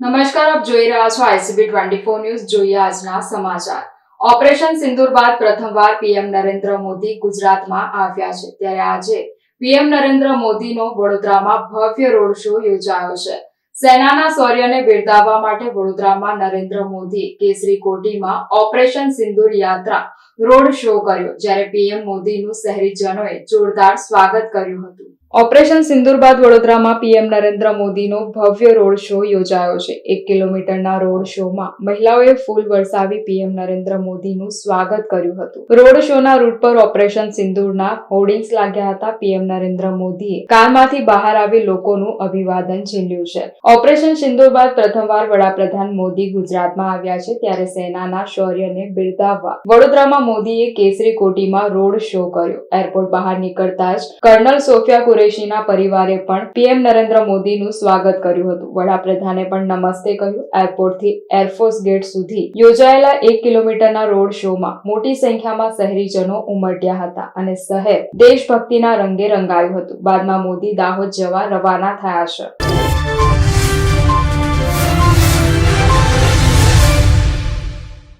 નમસ્કાર, આપ જોઈ રહ્યા છો આઈસીબી ટ્વેન્ટી ફોર ન્યૂઝ. જોઈએ આજના સમાચાર. ઓપરેશન સિંદુર બાદ પ્રથમવાર પીએમ નરેન્દ્ર મોદી ગુજરાતમાં આવ્યા છે. ત્યારે આજે પીએમ નરેન્દ્ર મોદીનો વડોદરામાં ભવ્ય રોડ શો યોજાયો છે. સેનાના શૌર્યને બિરદાવવા માટે વડોદરામાં નરેન્દ્ર મોદી કેસરી કોટીમાં ઓપરેશન સિંદુર યાત્રા રોડ શો કર્યો, જ્યારે પીએમ મોદીનું શહેરીજનોએ જોરદાર સ્વાગત કર્યું હતું. ઓપરેશન સિંદુર બાદ વડોદરામાં પીએમ નરેન્દ્ર મોદીનો ભવ્ય રોડ શો યોજાયો છે. એક કિલોમીટરના રોડ શોમાં મહિલાઓએ ફૂલ વરસાવી પીએમ નરેન્દ્ર મોદીનું સ્વાગત કર્યું હતું. રોડ શોના રૂટ પર ઓપરેશન સિંદુરના હોર્ડિંગ્સ લાગ્યા હતા. પીએમ નરેન્દ્ર મોદીએ કારમાંથી બહાર આવી લોકોનું અભિવાદન ઝીલ્યું છે. ઓપરેશન સિંદુર બાદ પ્રથમવાર વડાપ્રધાન મોદી ગુજરાતમાં આવ્યા છે, ત્યારે સેનાના શૌર્યને બિરદાવવા વડોદરામાં મોદીએ કેસરી કોટીમાં રોડ શો કર્યો. એરપોર્ટ બહાર નીકળતા જ કર્નલ સોફિયા કુરેશીના પરિવારે પણ પીએમ નરેન્દ્ર મોદીનું સ્વાગત કર્યું હતું. વડાપ્રધાને પણ નમસ્તે કહ્યું, એરપોર્ટથી એરફોર્સ ગેટ સુધી યોજાયેલા એક કિલોમીટરના રોડ શોમાં મોટી સંખ્યામાં શહેરીજનો ઉમટ્યા હતા અને શહેર દેશભક્તિના રંગે રંગાયું હતું. બાદમાં મોદી દાહોદ જવા રવાના થયા છે.